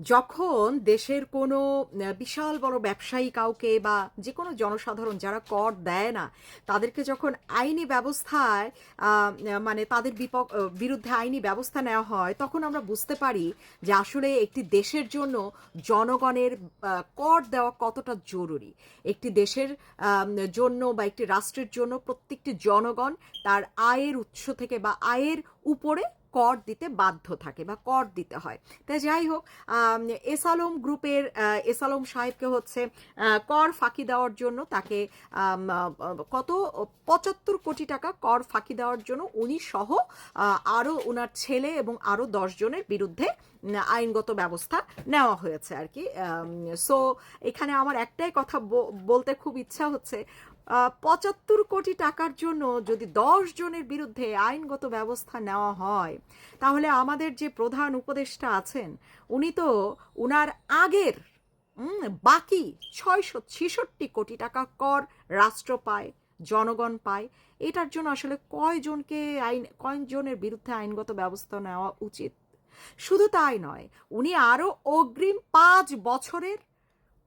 যখন দেশের কোনো বিশাল বড় ব্যবসায়ী কাউকে বা যে কোনো জনসাধারণ যারা কর দেয় না, তাদেরকে যখন আইনি ব্যবস্থায় মানে তাদের বিরুদ্ধে আইনি ব্যবস্থা নেওয়া হয়, তখন আমরা বুঝতে পারি যে আসলে একটি দেশের জন্য জনগণের কর দেওয়া কতটা জরুরি। একটি দেশের জন্য বা একটি রাষ্ট্রের জন্য প্রত্যেকটি জনগণ তার আয়ের উৎস থেকে বা আয়ের উপরে কর দিতে বাধ্য থাকে বা কর দিতে হয়। তাই যাই হোক এসালম গ্রুপের এসালম সাহেবকে হচ্ছে কর ফাঁকি দেওয়ার জন্য তাকে কত, পঁচাত্তর কোটি টাকা কর ফাঁকি দেওয়ার জন্য উনি সহ আরও ওনার ছেলে এবং আরও দশজনের বিরুদ্ধে আইনগত ব্যবস্থা নেওয়া হয়েছে আর কি। সো এখানে আমার একটাই কথা বলতে খুব ইচ্ছা হচ্ছে পঁচাত্তর কোটি টাকার জন্য যদি দশ জনের বিরুদ্ধে আইনগত ব্যবস্থা নেওয়া হয়, তাহলে আমাদের যে প্রধান উপদেষ্টা আছেন, উনি তো উনার আগের বাকি ছয়শো ছেষট্টি কোটি টাকা কর রাষ্ট্র পায়, জনগণ পায়। এটার জন্য আসলে কয়জনকে আইন, কয়জনের বিরুদ্ধে আইনগত ব্যবস্থা নেওয়া উচিত? শুধু তাই নয়, উনি আরও অগ্রিম পাঁচ বছরের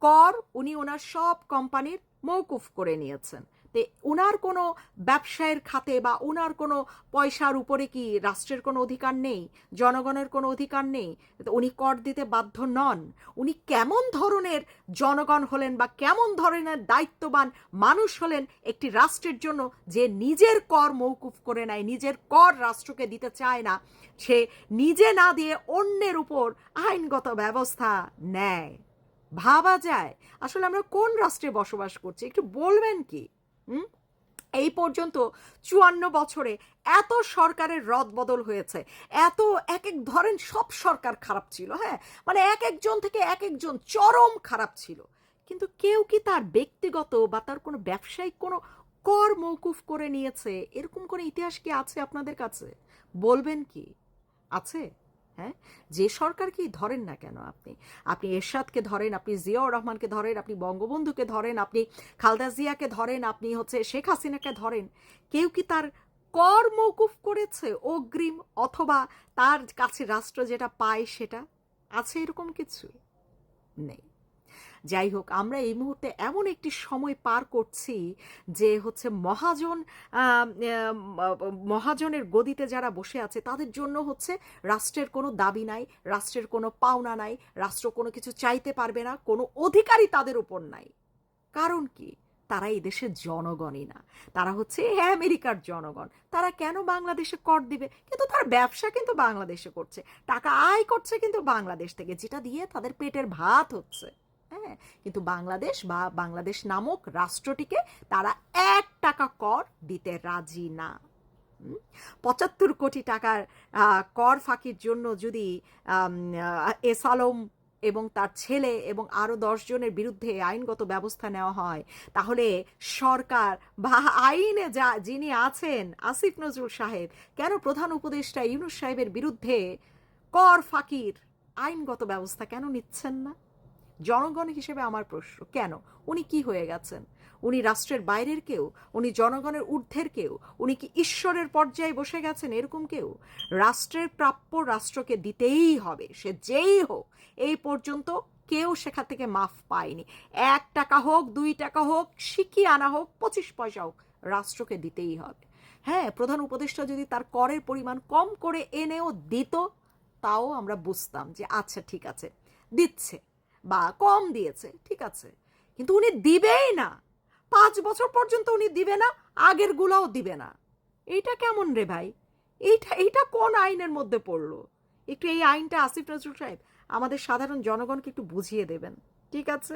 কর উনি ওনার সব কোম্পানির মৌকুফ করে নিয়েছেন। তে ওনার কোনো ব্যবসায়ের খাতে বা ওনার কোনো পয়সার উপরে কি রাষ্ট্রের কোনো অধিকার নেই? জনগণের কোনো অধিকার নেই? উনি কর দিতে বাধ্য নন। উনি কেমন ধরনের জনগণ হলেন বা কেমন ধরনের দায়িত্ববান মানুষ হলেন একটি রাষ্ট্রের জন্য যে নিজের কর মৌকুফ করে নেয়, নিজের কর রাষ্ট্রকে দিতে চায় না, সে নিজে না দিয়ে অন্যের উপর আইনগত ব্যবস্থা নেয়। ভাবা যায়। আসলে আমরা কোন রাষ্ট্রে বসবাস করছি? একটু বলবেন কি? হুম? এই পর্যন্ত চুয়ান্ন বছরে এত সরকারের রদ বদল হয়েছে। এত এক এক, ধরেন সব সরকার খারাপ ছিল হ্যাঁ? মানে এক একজন থেকে এক একজন চরম খারাপ ছিল। কিন্তু কেউ কি তার ব্যক্তিগত বা তার কোনো ব্যবসায়িক কোনো কর মৌকুফ করে নিয়েছে? এরকম কোনো ইতিহাস কি আছে আপনাদের কাছে? বলবেন কি? আছে? হ্যাঁ? যে সরকারকেই ধরেন না কেন আপনি? আপনি এরশাদকে ধরেন, আপনি জিয়াউর রহমানকে ধরেন, আপনি বঙ্গবন্ধুকে ধরেন, আপনি খালদা জিয়াকে ধরেন, আপনি হচ্ছে শেখ হাসিনাকে ধরেন, কেউ কি তার কর মৌকুফ করেছে অগ্রিম অথবা তার কাছে রাষ্ট্র যেটা পায় সেটা? আছে এরকম কিছু? নেই। যাই হোক, আমরা এই মুহূর্তে এমন একটি সময় পার করছি যে হচ্ছে মহাজন মহাজনের গদিতে যারা বসে আছে, তাদের জন্য হচ্ছে রাষ্ট্রের কোনো দাবি নাই, রাষ্ট্রের কোনো পাওনা নাই, রাষ্ট্র কোনো কিছু চাইতে পারবে না, কোনো অধিকারই তাদের উপর নাই। কারণ কি? তারা এই দেশের জনগণই না। তারা হচ্ছে আমেরিকার জনগণ। তারা কেন বাংলাদেশে কর দিবে? কিন্তু তার ব্যবসা কিন্তু বাংলাদেশে করছে। টাকা আয় করছে কিন্তু বাংলাদেশ থেকে, যেটা দিয়ে তাদের পেটের ভাত হচ্ছে। হ্যাঁ কিন্তু বাংলাদেশ বা বাংলাদেশ নামক রাষ্ট্রটিকে তারা এক টাকা কর দিতে রাজি না। পঁচাত্তর কোটি টাকার কর ফাঁকির জন্য যদি এস আলম এবং তার ছেলে এবং আরও জনের বিরুদ্ধে আইনগত ব্যবস্থা নেওয়া হয়, তাহলে সরকার বা আইনে যা, যিনি আছেন, আসিফ নজরুল সাহেব, কেন প্রধান উপদেষ্টা ইউনুস সাহেবের বিরুদ্ধে কর ফাঁকির আইনগত ব্যবস্থা কেন নিচ্ছেন না? জনগণ হিসেবে আমার প্রশ্ন, কেন? উনি কি হয়ে গেছেন? উনি রাষ্ট্রের বাইরের কেউ? উনি জনগণের ঊর্ধ্বের কেউ? উনি কি ঈশ্বরের পর্যায়ে বসে গেছেন এরকম কেউ? রাষ্ট্রের প্রাপ্য রাষ্ট্রকে দিতেই হবে, সে যেই হোক, এই পর্যন্ত কেউ সেখান থেকে মাফ পায়নি। এক টাকা হোক, দুই টাকা হোক, শিখিয়ে আনা হোক, পঁচিশ পয়সা হোক, রাষ্ট্রকে দিতেই হবে। হ্যাঁ প্রধান উপদেষ্টা যদি তার করের পরিমাণ কম করে এনেও দিত, তাও আমরা বুঝতাম যে আচ্ছা ঠিক আছে, দিচ্ছে। বা কম দিয়েছে, ঠিক আছে। কিন্তু উনি দিবেই না। পাঁচ বছর পর্যন্ত উনি দিবে না, আগের গুলাও দিবে না। এইটা কেমন রে ভাই? এইটা এইটা কোন আইনের মধ্যে পড়ল? একটু এই আইনটা আসিফ নজরুল সাহেব আমাদের সাধারণ জনগণকে একটু বুঝিয়ে দেবেন, ঠিক আছে?